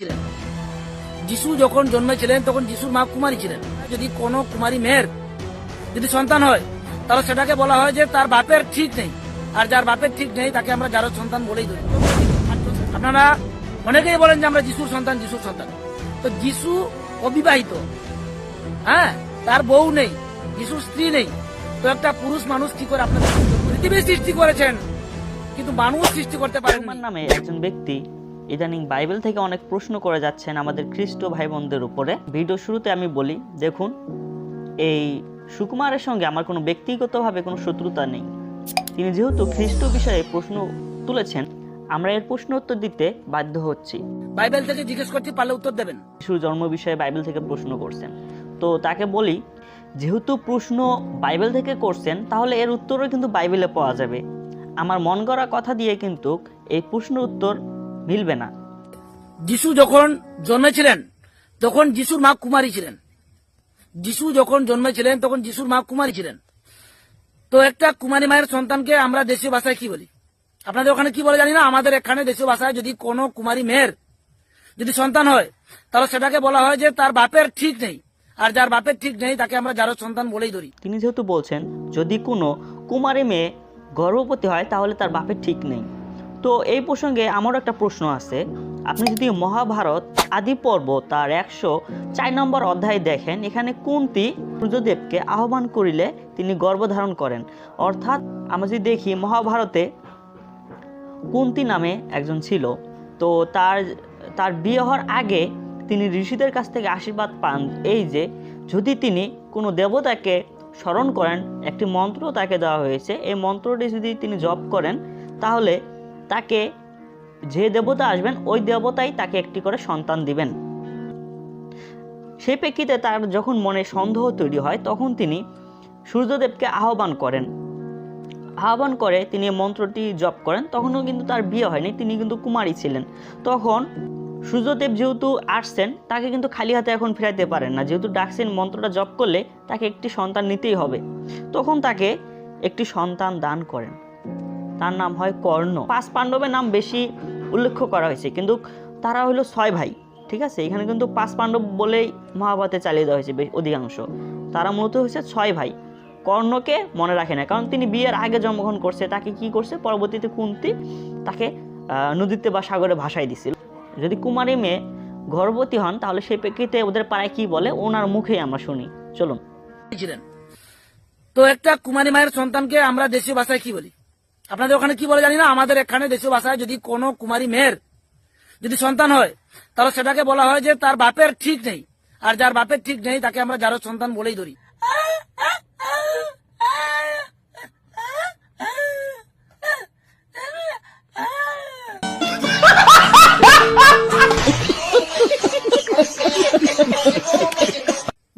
ছিলেন। যিশু যখন জন্মেছিলেন, তখন যিশুর মা কুমারী ছিলেন। যদি কোনো কুমারী মেয়ের যদি সন্তান হয়, তাহলে সেটাকে বলা হয় যে তার বাপের ঠিক নেই। আর যার বাপের ঠিক নেই, তাকে আমরা যারও সন্তান বলেই ধরি। আপনারা অনেকেই বলেন যে আমরা যিশুর সন্তান যিশুর সন্তান। তো যিশু অবিবাহিত। হ্যাঁ তার বউ নেই, যিশুর স্ত্রী নেই। তো একটা পুরুষ মানুষ কি করে আপনাদের পৃথিবী সৃষ্টি করেছেন? কিন্তু মানুষ সৃষ্টি করতে পারেন নামে একজন ব্যক্তি ইদানিং বাইবেল থেকে অনেক প্রশ্ন করে যাচ্ছেন আমাদের খ্রিস্ট ভাই বোনদের উপরে। ভিডিও শুরুতে আমি বলি দেখুন এই সুকুমারের সঙ্গে আমার কোনো ব্যক্তিগতভাবে কোনো শত্রুতা নেই। তিনি যেহেতু খ্রিস্ট বিষয়ে প্রশ্ন তুলেছেন আমরা এর প্রশ্ন উত্তর দিতে বাধ্য হচ্ছি। বাইবেল থেকে জিজ্ঞেস করতে পারলে উত্তর দেবেন। শিশুর জন্ম বিষয়ে বাইবেল থেকে প্রশ্ন করছেন। তো তাকে বলি যেহেতু প্রশ্ন বাইবেল থেকে করছেন তাহলে এর উত্তরও কিন্তু বাইবেলে পাওয়া যাবে। আমার মন গড়া কথা দিয়ে কিন্তু এই প্রশ্ন উত্তর মিলবে না। যিশু যখন জন্মেছিলেন তখন যিশুর মা কুমারী ছিলেন। যিশু যখন জন্মেছিলেন তখন যিশুর মা কুমারী ছিলেন। তো একটা কুমারী মায়ের সন্তানকে আমরা দেশীয় ভাষায় কি বলি? আপনাদের ওখানে কি বলে জানি না? আমাদের এখানে দেশীয় ভাষায় যদি কোনো কুমারী মেয়ের যদি সন্তান হয় তাহলে সেটাকে বলা হয় যে তার বাপের ঠিক নেই। আর যার বাপের ঠিক নেই তাকে আমরা যারও সন্তান বলেই ধরি। তিনি যেহেতু বলছেন যদি কোনো কুমারী মেয়ে গর্ভবতী হয় তাহলে তার বাপের ঠিক নেই। তো এই প্রসঙ্গে আমারও একটা প্রশ্ন আছে। আপনি যদি মহাভারত, আদি পর্ব তার একশো চার নম্বর অধ্যায় দেখেন, এখানে কুন্তি সূর্যদেবকে আহ্বান করিলে তিনি গর্ভধারণ করেন? অর্থাৎ আমরা যদি দেখি মহাভারতে কুন্তি নামে একজন ছিল, তো তার তার বিয়ে হওয়ার আগে তিনি ঋষিদের কাছ থেকে আশীর্বাদ পান। এই যে যদি তিনি কোনো দেবতাকে স্মরণ করেন, একটি মন্ত্র তাকে দেওয়া হয়েছে, এই মন্ত্রটি যদি তিনি জপ করেন, তাহলে তাকে, যে দেবতা আসবেন, ওই দেবতাই তাকে একটি করে সন্তান দিবেন। সেই প্রেক্ষিতে তার যখন মনে সন্দেহ তৈরি হয়, তখন তিনি সূর্যদেবকে আহ্বান করেন। আহ্বান করে তিনি মন্ত্রটি জপ করেন, তখনও কিন্তু তার বিয়ে হয়নি, তিনি কিন্তু কুমারী ছিলেন। তখন সূর্যদেব যেহেতু আসছেন, তাকে কিন্তু খালি হাতে এখন ফেরাতে পারেন না। যেহেতু ডাকছেন মন্ত্রটা জপ করলে তাকে একটি সন্তান নিতেই হবে। তখন তাকে একটি সন্তান দান করেন। তার নাম হয় কর্ণ। পাঁচ পাণ্ডবের নাম বেশি উল্লেখ করা হয়েছে, কিন্তু তারা হলো ছয় ভাই, ঠিক আছে? এখানে কিন্তু পাঁচ পাণ্ডব বলেই মহাভারতে চালিয়ে দেওয়া হয়েছে অধিকাংশ। তারা মূলত হয়েছে ছয় ভাই। কর্ণকে মনে রাখে না, কারণ তিনি বিয়ের আগে জন্মগ্রহণ করছে, তাকে কি করছে? পরবর্তীতে কুন্তি তাকে নদীতে বা সাগরে ভাসাই দিছিল। যদি কুমারী মেয়ে গর্ভবতী হন, তাহলে সেই প্রেক্ষিতে ওদের পাড়ায় কি বলে? ওনার মুখেই আমরা শুনি। চলুন। তো একটা কুমারী মায়ের সন্তানকে আমরা দেশীয় ভাষায় কি বলি? আপনাদের ওখানে কি বলে জানি না? আমাদের এখানে দেশীয় ভাষায় যদি কোনো কুমারী মেয়ের যদি সন্তান হয়, তাহলে সেটাকে বলা হয় যে তার বাপের ঠিক নেই। আর যার বাপের ঠিক নেই, তাকে আমরা যারও সন্তান বলেই ধরি।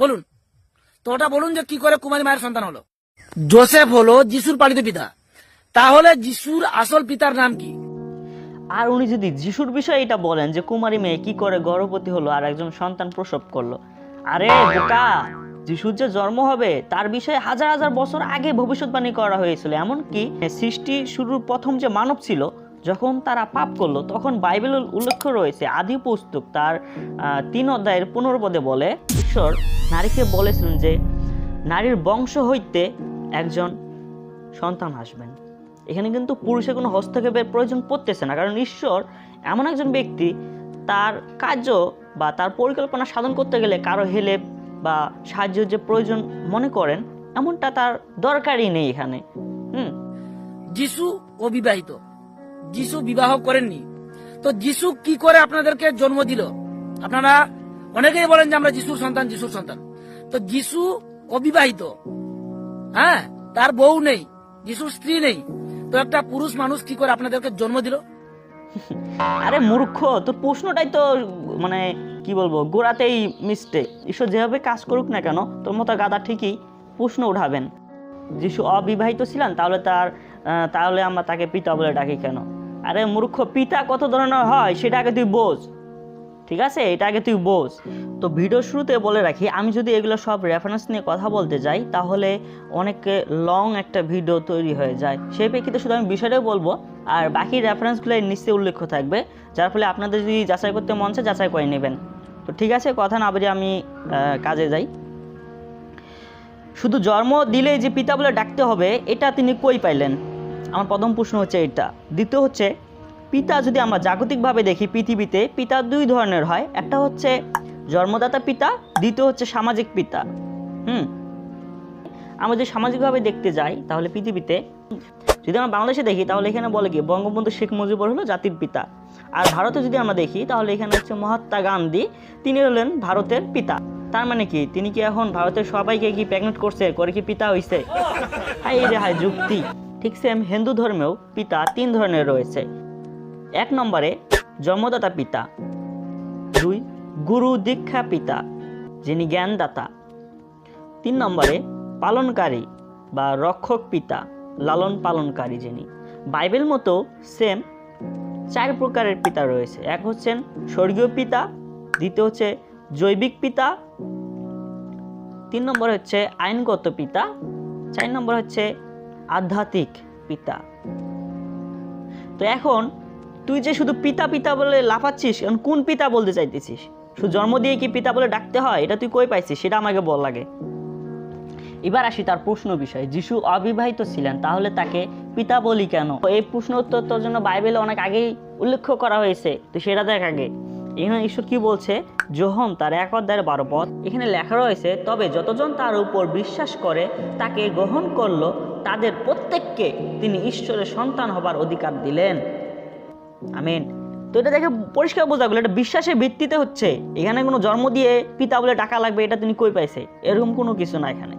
বলুন। তো ওটা বলুন যে কি করে কুমারী মায়ের সন্তান হলো। জোসেফ হলো যিশুর পালিত পিতা। তাহলে যিশুর আসল পিতার নাম কি? আর উনি যদি যিশুর বিষয়ে এটা বলেন যে, কুমারী মেয়ে, কি করে গর্ভবতী হলো আর একজন সন্তান প্রসব করল? আরে বোকা যিশুর যে জন্ম হবে, তার বিষয়ে হাজার হাজার বছর আগে ভবিষ্যৎবাণী করা হয়েছিল। এমনকি সৃষ্টি শুরুর প্রথম যে মানব ছিল, যখন তারা পাপ করল, তখন বাইবেল উল্লেখ রয়েছে, আদি পুস্তক তার তিন অধ্যায়ের পনেরো পদে বলে, ঈশ্বর নারীকে বলেছিলেন যে, নারীর বংশ হইতে একজন সন্তান আসবেন। এখানে কিন্তু পুরুষের কোনো হস্তক্ষেপের প্রয়োজন পড়তেছে না। কারণ ঈশ্বর এমন একজন ব্যক্তি, তার কার্য বা তার পরিকল্পনা সাধন করতে গেলে কারও হেল্প বা সাহায্য যে প্রয়োজন মনে করেন, এমনটা তার দরকারই নেই এখানে। হুম? যিশু অবিবাহিত। যিশু বিবাহ করেননি। তো যিশু কি করে আপনাদেরকে জন্ম দিল? আপনারা অনেকেই বলেন যে আমরা যিশুর সন্তান যিশুর সন্তান। তো যিশু অবিবাহিত। হ্যাঁ? তার বউ নেই। যিশুর স্ত্রী নেই। তো একটা পুরুষ মানুষ কি করে আপনাদেরকে জন্ম দিল? আরে মূর্খ, তোর প্রশ্নটাই তো মানে কি বলব, গোড়াতেই মিস্টেক ঈশ্বর যেভাবে কাজ করুক না কেন, তোর মতো গাদা ঠিকই প্রশ্ন উঠাবেন। যিশু অবিবাহিত ছিলেন, তাহলে তার তাহলে আমরা তাকে পিতা বলে ডাকি কেন? আরে মূর্খ, পিতা কত ধরনের হয়, সেটা আগে তুই বোঝ। ঠিক আছে? এটা আগে তুই বোঝ। তো ভিডিও শুরুতে বলে রাখি, আমি যদি এগুলো সব রেফারেন্স নিয়ে কথা বলতে যাই, তাহলে অনেক লং একটা ভিডিও তৈরি হয়ে যায়। সেই প্রেক্ষিতে শুধু আমি বিষয়টাই বলব, আর বাকি রেফারেন্সগুলো নিশ্চয়ই উল্লেখ থাকবে, যার ফলে আপনাদের যদি যাচাই করতে মন চায়, যাচাই করে নেবেন। তো ঠিক আছে, কথা না বলে আমি কাজে যাই। শুধু জন্ম দিলেই যে পিতা বলে ডাকতে হবে, এটা তিনি কই পাইলেন? আমার প্রথম প্রশ্ন হচ্ছে এটা। দ্বিতীয় হচ্ছে, পিতা যদি আমরা জাগতিকভাবে দেখি পৃথিবীতে, পিতা দুই ধরনের হয়। একটা হচ্ছে জন্মদাতা পিতা, দ্বিতীয় হচ্ছে সামাজিক পিতা। হুম? আমরা যদি সামাজিকভাবে দেখতে যাই, তাহলে পৃথিবীতে, যদি আমরা বাংলাদেশে দেখি, তাহলে এখানে বলে কি, বঙ্গবন্ধু শেখ মুজিবুর হলো জাতির পিতা। আর ভারতে যদি আমরা দেখি, তাহলে এখানে হচ্ছে মহাত্মা গান্ধী, তিনি হলেন ভারতের পিতা। তার মানে কি, তিনি কি এখন ভারতের সবাইকে কি প্রেগনেন্ট করছে, করে কি পিতা হইছে? হাই রে হাই যুক্তি। ঠিক সেম হিন্দু ধর্মেও পিতা তিন ধরনের রয়েছে। এক নম্বরে জন্মদাতা পিতা। গুরু দীক্ষা পিতা, যিনি জ্ঞানদাতা। তিন নম্বরে, পালনকারী বা রক্ষক পিতা, লালন পালনকারী যিনি। বাইবেল মতো সেম চার প্রকারের পিতা রয়েছে। এক হচ্ছেন স্বর্গীয় পিতা, দ্বিতীয় হচ্ছে জৈবিক পিতা, তিন নম্বর হচ্ছে আইনগত পিতা, চার নম্বর হচ্ছে আধ্যাত্মিক পিতা। তো এখন তুই যে শুধু পিতা পিতা বলে লাফাচ্ছিস, এখন কোন পিতা বলতে চাইতেছিস? জন্ম দিয়ে কি পিতা বলে ডাকতে হয়? এটা তুই কই পাইছিস? সেটা আমাকে বল লাগে এবার আসি তার প্রশ্ন বিষয়। যিশু অবিবাহিত ছিলেন, তাহলে তাকে পিতা বলি কেন? এই প্রশ্ন উত্তর তোর জন্য বাইবেলে অনেক আগেই উল্লেখ করা হয়েছে। তো সেটা দেখ আগে। এখানে ঈশ্বর কি বলছে? যোহম তার এক অধ্যায়ের বারো পদ। এখানে লেখা রয়েছে, তবে যতজন তার উপর বিশ্বাস করে, তাকে গ্রহণ করল, তাদের প্রত্যেককে তিনি ঈশ্বরের সন্তান হবার অধিকার দিলেন। আমিন। তো এটা দেখে পরিষ্কার বোঝা গেলো, এটা বিশ্বাসের ভিত্তিতে হচ্ছে। এখানে কোনো জন্ম দিয়ে পিতা বলে টাকা লাগবে, এটা তিনি কই পাইছে? এরকম কোনো কিছু না এখানে।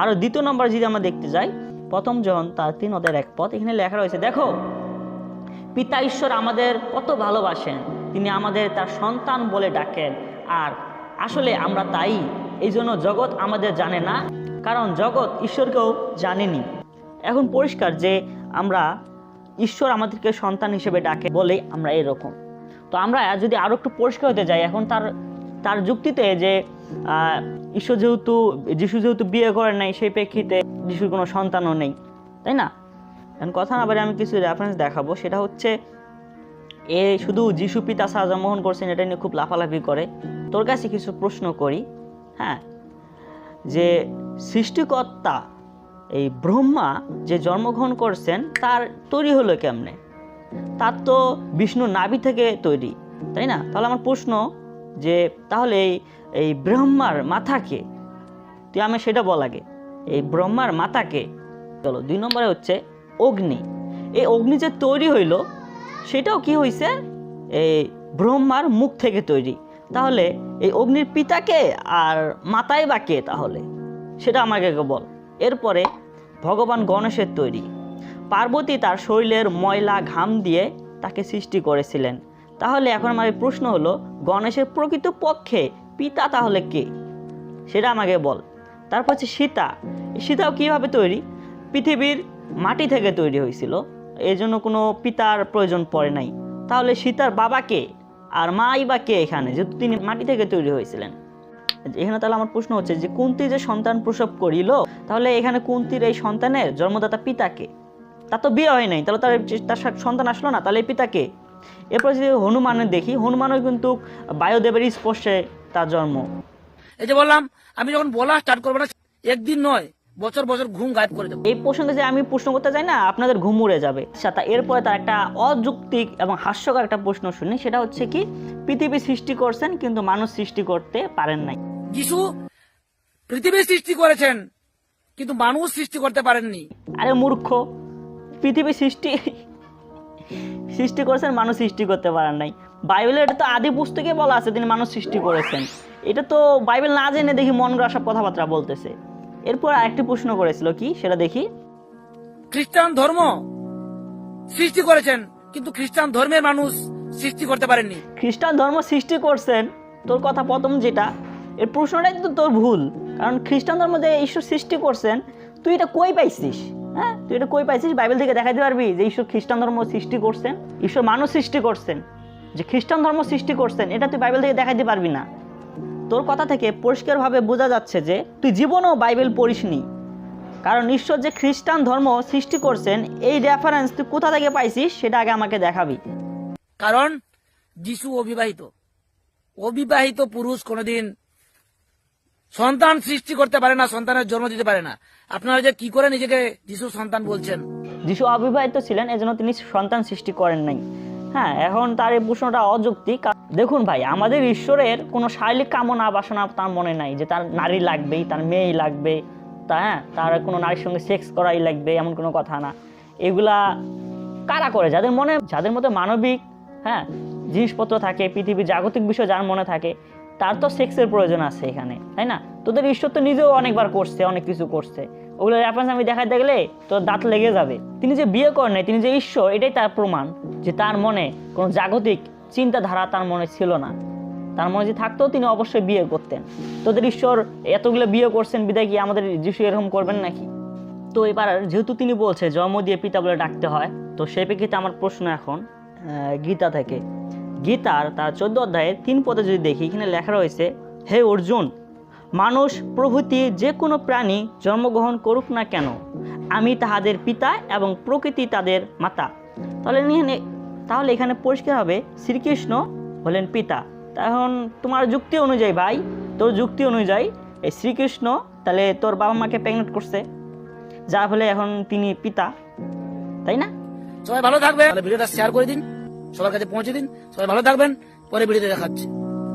আর দ্বিতীয় নম্বর যদি আমরা দেখতে যাই, প্রথম জন তার তিন ওদের এক পথ, এখানে লেখা রয়েছে, দেখো, পিতা ঈশ্বর আমাদের কত ভালোবাসেন, তিনি আমাদের তার সন্তান বলে ডাকেন, আর আসলে আমরা তাই এই জন্য জগৎ আমাদের জানে না, কারণ জগৎ ঈশ্বরকেও জানেনি। এখন পরিষ্কার যে আমরা ঈশ্বর আমাদেরকে সন্তান হিসেবে ডাকে বলে আমরা এরকম। তো আমরা যদি আরও একটু পরিষ্কার হতে যাই, এখন তার তার যুক্তিতে যে ঈশ্বর যেহেতু, যিশু যেহেতু বিয়ে করেন নাই, সেই প্রেক্ষিতে যিশুর কোনো সন্তানও নেই, তাই না? এখন কথা না বলে আমি কিছু রেফারেন্স দেখাবো, সেটা হচ্ছে, এ শুধু যিশু পিতা ছাড়া জন্মগ্রহণ করছেন, এটা নিয়ে খুব লাফালাফি করে। তোর কাছে কিছু প্রশ্ন করি হ্যাঁ? যে সৃষ্টিকর্তা এই ব্রহ্মা যে জন্মগ্রহণ করছেন, তার তৈরি হলো কেমনে? তার তো বিষ্ণু নাভি থেকে তৈরি, তাই না? তাহলে আমার প্রশ্ন যে, তাহলে এই এই ব্রহ্মার মাথাকে তুই আমি সেটা বল আগে। এই ব্রহ্মার মাতাকে চলো, দুই নম্বরে হচ্ছে অগ্নি। এই অগ্নি যে তৈরি হইল, সেটাও কি হয়েছে এই ব্রহ্মার মুখ থেকে তৈরি। তাহলে এই অগ্নির পিতাকে আর মাতাই বা কে তাহলে? সেটা আমাকে বল। এরপরে ভগবান গণেশের তৈরি। পার্বতী তার শরীরের ময়লা ঘাম দিয়ে তাকে সৃষ্টি করেছিলেন। তাহলে এখন আমার প্রশ্ন হলো, গণেশের প্রকৃত পক্ষে পিতা তাহলে কে? সেটা আমাকে বল। তারপর হচ্ছে সীতা। সীতাও কীভাবে তৈরি? পৃথিবীর মাটি থেকে তৈরি হয়েছিল। এই জন্য কোনো পিতার প্রয়োজন পড়ে নাই। তাহলে সীতার বাবাকে আর মাই বা কে এখানে, যেহেতু তিনি মাটি থেকে তৈরি হয়েছিলেন? এখানে তাহলে আমার প্রশ্ন হচ্ছে যে কুন্তি যে সন্তান প্রসব করিল? তাহলে এখানে কুন্তির এই সন্তানের জন্মদাতা পিতাকে তার তো বিয়ে হয় নাই তাহলে তার তার সন্তান আসলো না তাহলে এই পিতাকে এরপর যদি হনুমানের দেখি হনুমানও কিন্তু বায়ুদেবের স্পর্শে তার জন্ম। এই যে বললাম আমি যখন বলা স্টার্ট করব না একদিন নয় বছর বছর ঘুম গায়েব করে দেবো। এই প্রশ্নটা যে আমি প্রশ্ন করতে চাই না আপনাদের ঘুম উড়ে যাবে। আচ্ছা তা এরপরে তার একটা অযৌক্তিক এবং হাস্যকর একটা প্রশ্ন শুনি সেটা হচ্ছে কি পৃথিবী সৃষ্টি করছেন কিন্তু মানুষ সৃষ্টি করতে পারেন নাই। যিশু পৃথিবী সৃষ্টি করেছেন কিন্তু মানুষ সৃষ্টি করতে পারেননি। আরে মূর্খ পৃথিবী সৃষ্টি সৃষ্টি করেছেন মানুষ সৃষ্টি করতে পারেন নাই। বাইবেলের এটা তো আদি পুস্তকে বলা আছে তিনি মানুষ সৃষ্টি করেছেন। এটা তো বাইবেল না জেনে দেখি মন গড়া সব কথাবার্তা বলতেছে। এরপর আরেকটি প্রশ্ন করেছিল কি সেটা দেখি। খ্রিস্টান ধর্ম সৃষ্টি করেছেন কিন্তু খ্রিস্টান ধর্মের মানুষ সৃষ্টি করতে পারেননি। খ্রিস্টান ধর্ম সৃষ্টি করছেন তোর কথা প্রথম যেটা এর প্রশ্নটাই তো তোর ভুল। কারণ খ্রিস্টান ধর্ম যে ঈশ্বর সৃষ্টি করছেন, তুই এটা কই পাইছিস? হ্যাঁ? তুই এটা কই পাইছিস? বাইবেল থেকে দেখাতে পারবি যে ঈশ্বর খ্রিস্টান ধর্ম সৃষ্টি করছেন, ঈশ্বর মানুষ সৃষ্টি করছেন। যে খ্রিস্টান ধর্ম সৃষ্টি করছেন, এটা তুই বাইবেল থেকে দেখাতে পারবি না। তোর কথা থেকে পরিষ্কারভাবে বোঝা যাচ্ছে যে তুই জীবনেও বাইবেল পড়িসনি। কারণ ঈশ্বর যে খ্রিস্টান ধর্ম সৃষ্টি করছেন, এই রেফারেন্স তুই কোথা থেকে পাইছিস সেটা আগে আমাকে দেখাবি। কারণ, যিশু অবিবাহিত। অবিবাহিত পুরুষ কোনোদিন সন্তান সৃষ্টি করতে পারে না, সন্তানের জন্ম দিতে পারে না। আপনারা যে কি করে নিজেকে যিশু সন্তান বলছেন? যিশু অবিবাহিত ছিলেন, এজন্য তিনি সন্তান সৃষ্টি করেন নাই। হ্যাঁ এখন তার এই প্রশ্নটা অযৌক্তিক। দেখুন ভাই, আমাদের ঈশ্বরের কোনো শারীরিক কামনা বাসনা তার মনে নাই যে তার নারী লাগবেই, তার মেয়েই লাগবে, তা হ্যাঁ তার কোনো নারীর সঙ্গে সেক্স করাই লাগবে, এমন কোনো কথা না। এগুলা কারা করে? যাদের মনে, যাদের মধ্যে মানবিক হ্যাঁ জিনিসপত্র থাকে, পৃথিবীর জাগতিক বিষয় যার মনে থাকে তার তো সেক্সের প্রয়োজন আছে এখানে তাই না? তোদের ঈশ্বর তো নিজেও অনেকবার করছে অনেক কিছু করছে। ওগুলো রেফারেন্স আমি দেখাতে গেলে তোর দাঁত লেগে যাবে। তিনি যে বিয়ে করেন নাই, তিনি যে ঈশ্বর এটাই তার প্রমাণ যে তার মনে কোনো জাগতিক চিন্তাধারা তার মনে ছিল না। তার মনে যে থাকতো তিনি অবশ্যই বিয়ে করতেন। তোদের ঈশ্বর এতগুলো বিয়ে করছেন বিদায় কি আমাদের যিশু এরকম করবেন নাকি? তো এবার যেহেতু তিনি বলছে জন্ম দিয়ে পিতা বলে ডাকতে হয় তো সেই প্রেক্ষিতে আমার প্রশ্ন এখন গীতা থেকে গীতার তার চোদ্দ অধ্যায়ে তিন পদে যদি দেখি, এখানে লেখা রয়েছে, হে অর্জুন, মানুষ, প্রভৃতি যে কোনো প্রাণী জন্মগ্রহণ করুক না কেন, আমি তাহাদের পিতা এবং প্রকৃতি তাদের মাতা। তাহলে এখানে তাহলে এখানে পরিষ্কার হবে, শ্রীকৃষ্ণ হলেন পিতা। তখন তোমার যুক্তি অনুযায়ী ভাই, তোর যুক্তি অনুযায়ী, এই শ্রীকৃষ্ণ, তাহলে তোর বাবা মাকে প্রেগনেন্ট করছে যা ফলে এখন তিনি পিতা। তাই না? সবাই ভালো তাহলে ভিডিওটা শেয়ার করে দিন। সবার কাছে পৌঁছে দিন সবাই ভালো থাকবেন পরে ভিডিওতে দেখাচ্ছি।